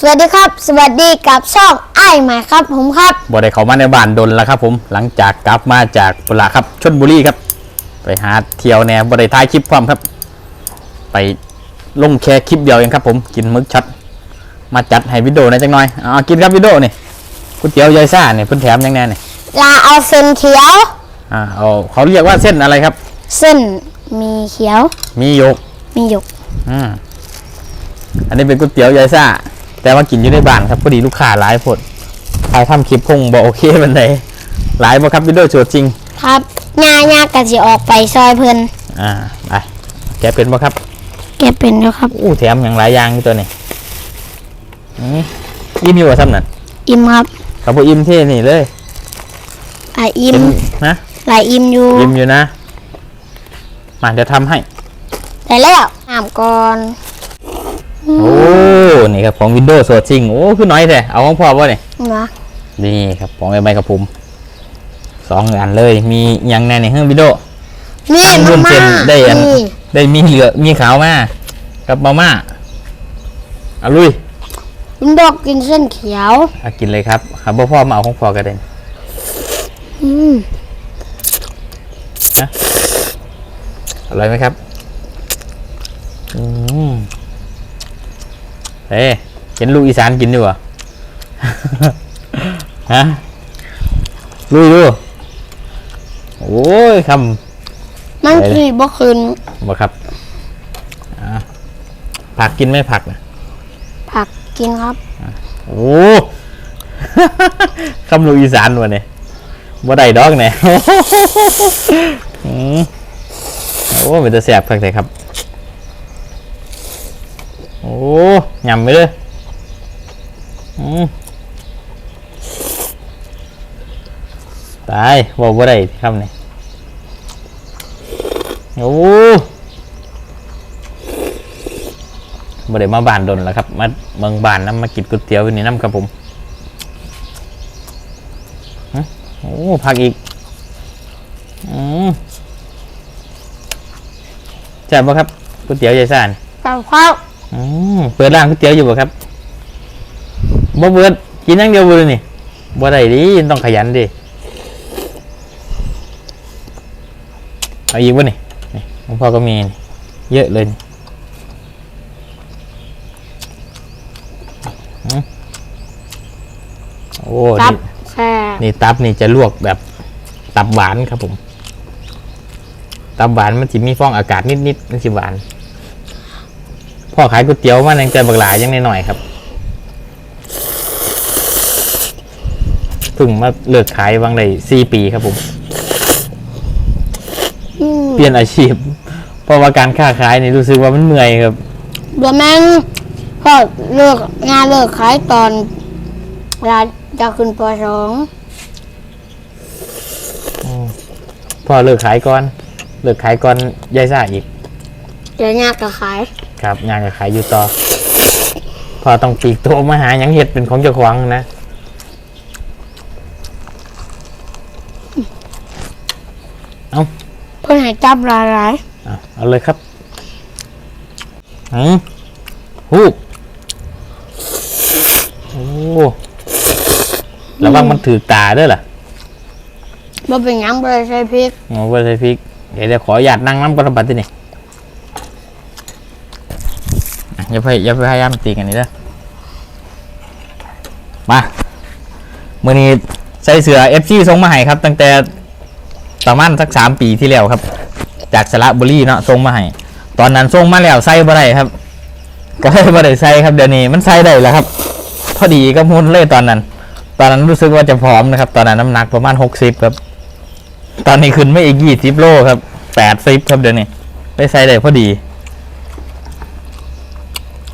สวัสดีครับ สวัสดีกับช่องไอ้ายใหม่ครับ ผมครับบ่ได้เข้ามาในบ้านดนแล้วครับ ผมหลังจากกลับมาจากปุระครับชนบุรีครับ ไปหาเที่ยวแนวบ่ได้ถ่ายคลิปพร้อมครับ ไปลงแค่คลิปเดียวเองครับ ผมกินมึกช็อตมาจัดให้วิดีโอหนะจังหน่อยเอากินครับวิดีโอนี่ก๋วยเตี๋ยวยายซ่าเนี่ยเพิ่นแถมยังแน่นี่ลาเอาเส้นเขียว อ่าเอาเขาเรียกว่าเส้นอะไรครับ เส้นมีเขียว มีโยกมีหยกอืมอันนี้เป็นก๋วยเตี๋ยวยายซ่า แต่ว่ากินอยู่ในบ้านครับพอดีลูกค้าหลายพดใครทำคลิปคงบอกโอเคมันไหนหลายบ่ครับวิดีโอโชว์จริง ครับญาญากะสิออกไปซอยเพิ่นอ่าไปแกเป็นบ่ครับ แกเป็นแล้วครับอู้แถมอย่างหลายอย่างอยู่ตัวนี้นี่อิ่มอยู่ว่าซ้ำนั่นอิ่มครับเขาบอกอิ่มเท่นี่เลยอะอิ่มเป็นนะหลายอิ่มอยู่อิ่มอยู่นะมาเดี๋ยวทำให้ได้แล้วน้ำก่อน โอ้ นี่ครับของวินโดว์โซจริงโอ้คือน้อยแท้เอาของพ่อป่ะเนี่ยนะนี่ครับของไอ้ใบกระพุมสองอันเลย มีหยังแน่ในเครื่องวินโดว์นี่ต้องมาร่วมม่าเซ็นได้อันนี่ได้มีเหลือมีขาวมากับมาม่าเอาลุยคุณดอกกินเส้นเขียวเอากินเลยครับครับพ่อพ่อมาเอาของพ่อกันเด่นอืมอร่อยไหมครับ อืม เอ๊ะเห็นลูกอีสานกินดีกว่าฮะลุยดูโอ้ยคมันไปเลยคือบ่คืนำบ่ครับอะผักกินไหม่ผักนะผักกินครับ โอ้คำลูกอีสานวะเนี่ยบ่ได้ดอกเนี่ยอืมโอ้เป็นตะแสบผักเลยครับ โอ้ยำไปเลยอืมตายบอกบ่ได้คำนี้โอ้บ่ได้มาบานดนแล้วครับ มาเมืองบานน้ำมากินก๋วยเตี๋ยววันนี้น้ำครับผมโอ้พักอีกอืมแจ่บป่ะครับก๋วยเตี๋ยวยายซานกับข้าว อืมเปิดร้านก๋วยเตี๋ยวอยู่บ่ครับบ่เปิดกินอย่างเดียวบ่เลยนี่บ่ได้ดิต้องขยันดิเอาอีกบ่นี่นี่ของพ่อก็มีนี่เยอะเลยนี่อืมโอ้ตับนี่แซ่นี่ตับนี่จะลวกแบบตับหวานครับผม ตับหวานมันจะมีฟองอากาศนิดๆมันสิหวาน พ่อขายก๋วยเตี๋ยวมาในใจบักหลายยังหน่อยๆครับเพิ่งมาเลิกขายวางได้สี่ปีครับผมอืมเปลี่ยนอาชีพ เพราะว่าการค้าขายนี่รู้สึกว่ามันเมื่อยครับเดี๋ยวแม่งก็เลิกงานเลิกขายตอนเวลาจะขึ้นปสองพ่อเลิกขายก่อน เลิกขายก่อนยายซ่าอีกเดี๋ยวยากก็ขาย ครับงานจะขายอยู่ต่อ พอต้องปีกตัวมาหาหยังเห็ดเป็นของเจ้าของนะเพื่อนให้จับหลายหลายอะเอาเลยครับอืมฮูบโอ้ระวังมันถือตาเด้วยล่ะบ่เป็นหยังบ่ได้ใส่พริกโอ้ใส่พริก เดี๋ยวเดี๋ยวขอหยาดนั่งน้ำกระบัดที่นี่ อย่าพยอย่าพยายามตีกันนี่เด้อมามื่อนี้ใส่เสือเอฟซีส่งมาให้ครับ ตั้งแต่ประมาณสักสามปีที่แล้วครับ จากสระบุรีเนาะส่งมาให้ตอนนั้นส่งมาแล้วใส่บ่ได้ครับ ก็เลยบ่ได้ใส่ครับเดี๋ยวนี้มันใส่ได้แล้วครับ พอดีก็มุนเลยตอนนั้น ตอนนั้นรู้สึกว่าจะผอมนะครับ ตอนนั้นน้ำหนักประมาณหกสิบครับ ตอนนี้ขึ้นไม่อีกยี่สิบโลครับแปดสิบครับเดี๋ยวนี้ได้ใส่ได้พอดี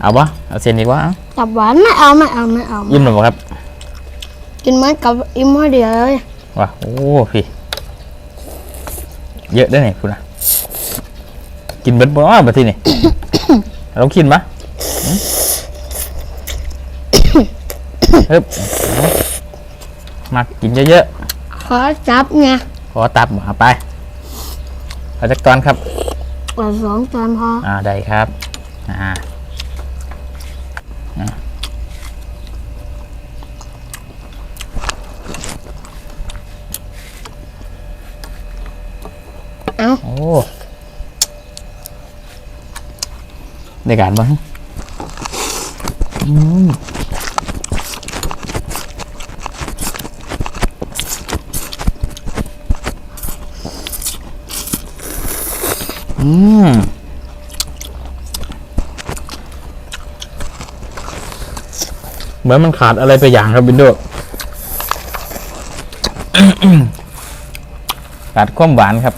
เอาวะเอาเส้นอีกวะเอาตับหวานไม่เอาไม่เอาไม่เอายิ้มหน่อยบ่ครับกินเหมือนกับอิ่มมื้อเดียวเลยว้าโอ้พี่เยอะได้ไหนคุณอะกินเบิดบ่บัดทีนี่ลองกินมะหืมเฮ้ยมากินเยอะขอจับไงๆขอตับมาไปเอาจักตอนครับกว่าสองจานพออ่าได้ครับ อ่าอ่า ได้การบ้างอืมอืมเหมือนมันขาดอะไรไปอย่างครับวินโดว์ขาดความหวานครับ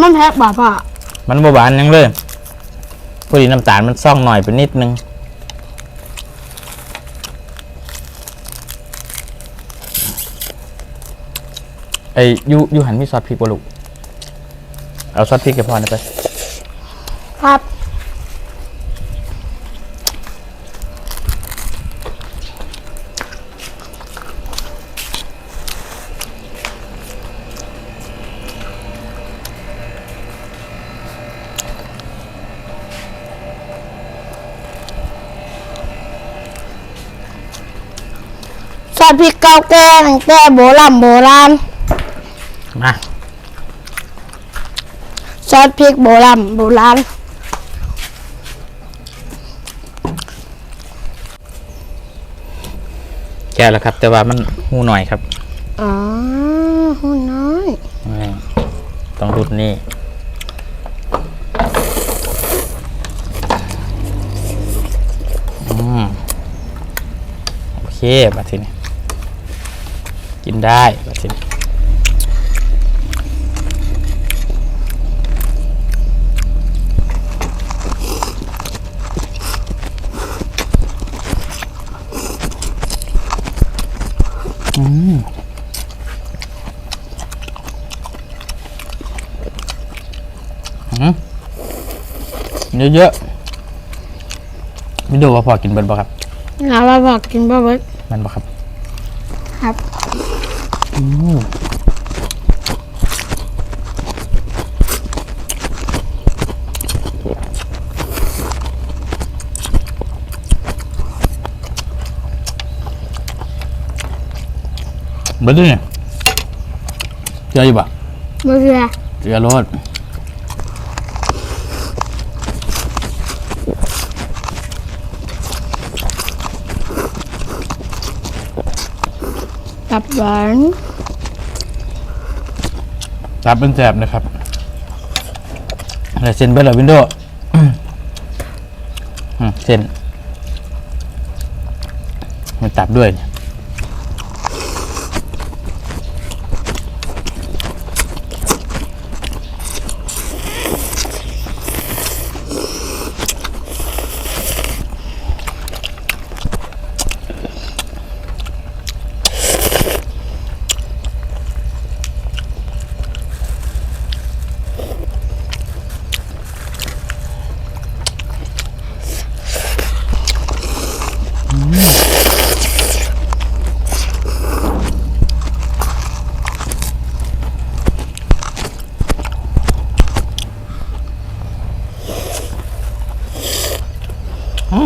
มันแพ้บ่าพ่อมันบ่หวานหยังเลยพ อดีน้ำตาลมันซ่องหน่อยไปนิดนึงไอ้ยูยูหันมีซอสพริกบ่ลูกเอาซอสพริกกับพอนะไป ครับ อสพริกเก่าแก่ตั้งแต่โบราณโบราณมาซอสพริกโบราณโบราณแก่แล้วครับ แต่ว่ามันหูหน่อยครับอ๋อหุ่นน้อยนี่ต้องรุดนี่อืมโอเคมาทีนี้ กินได้มาทีนี้อืมเยอะๆไม่ดูว่าพอกินเบิร์บ่ครับงาว่าบอกกินบ่เบิดมันบ่ครับ ครับเบิร์ดเนี่ยเจออยู่ปะบ่เชื่อเจอรถ ตับหวานรับเป็นแสบนะครับอะไรเซ็นเบิร์ดเหรอวินโดว์เซ็นมันตับด้วยเนี่ย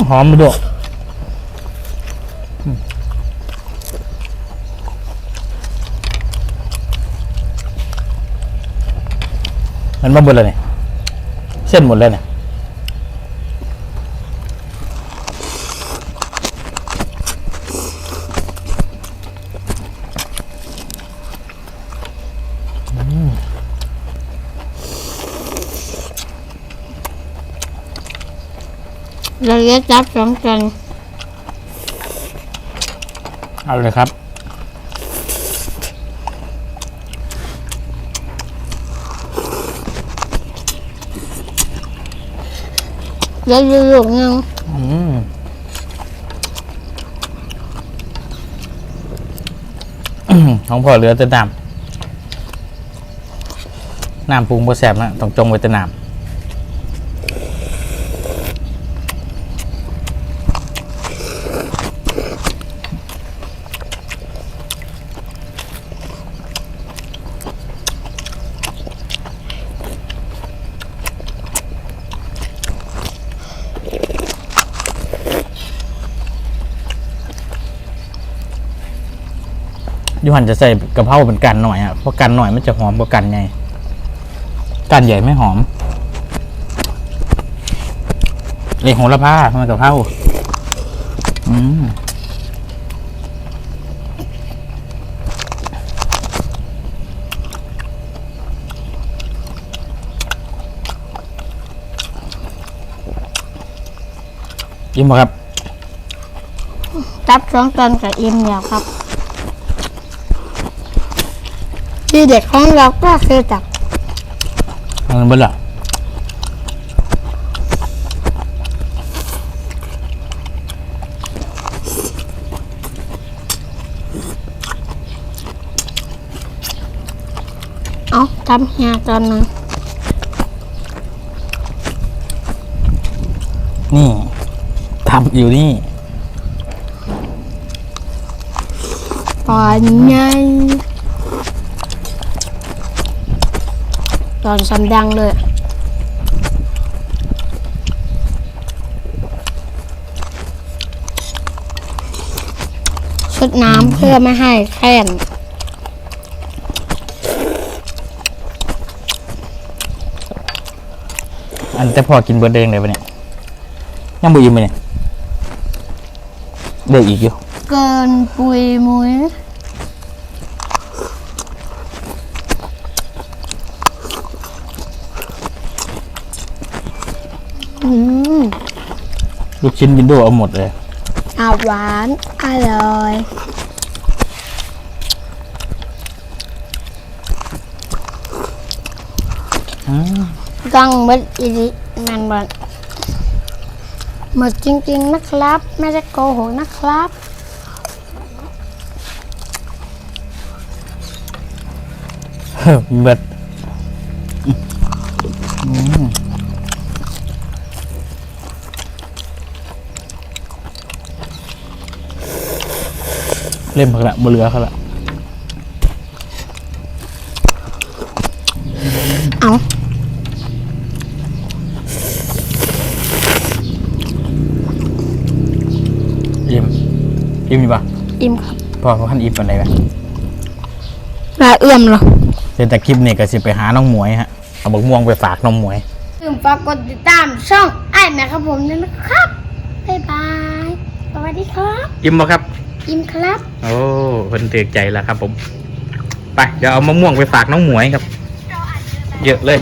หอมไปด้วยมันมาหมดแล้วเนี่ยเส้นหมดแล้วเนี่ย เราจะจับสองกันเอาเลยครับเดี๋ยวอยู่ลูกหนึงอืมของพ่อเหลือแต่น้ำน้ำปรุงบ่แสบนะต้องจงไว้แต่น้ำ ยูหันจะใส่กะเพราเป็นกันหน่อยอะเพราะกันหน่อยมันจะหอมกว่ากันไงกันใหญ่ไม่หอมเลยโหระพาทำไมกับเพราอืมยิ้มครับ จับสองตอนกับอิ่มแล้วครับ ที่เด็กของเราก็คือจับมันเบิ่ล่ะเอาทำเฮียตอนหนึงนี่ทำอยู่นี่ตอนไง ตอนสำดังเลยชุดน้ำเพื่อไม่ให้แค้นอันแต่พอกินเบอร์เดงเลยปะเนี่ยยังบ่อิ่มเลยเนี่ยเดืออีกอยู่ เกินปุยมุยอืม ลูกชิ้นวินโดว์เอาหมดเลยอาหวานอร่อย อืมต้องหมดอีดิมันหมดหมดจริงๆนะครับ ไม่ได้โกหกนะครับ เบิด เล่มผักละบ่เหลือเขาละเอาอิ่มอิ่มอยู่ปะอิ่มครับพอพันอิ่มอะไรปะลาเอื้อมเหรอเสร็จแต่คลิปนี่ก็สิไปหาน้องหมวยฮะเอาบักม่วงไปฝากน้องหมวย ลืมฝากกดติดตามช่องไอ้แม่ครับผมด้วยนะครับ บ๊ายบาย สวัสดีครับ อิ่มบ่ครับ อิ่มครับ โอ้เพิ่นเตือกใจแล้วครับ ผม ไปเดี๋ยวเอามะม่วงไปฝากน้องหมวยครับ เยอะเลย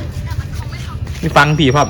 มีฟังพี่พ่อม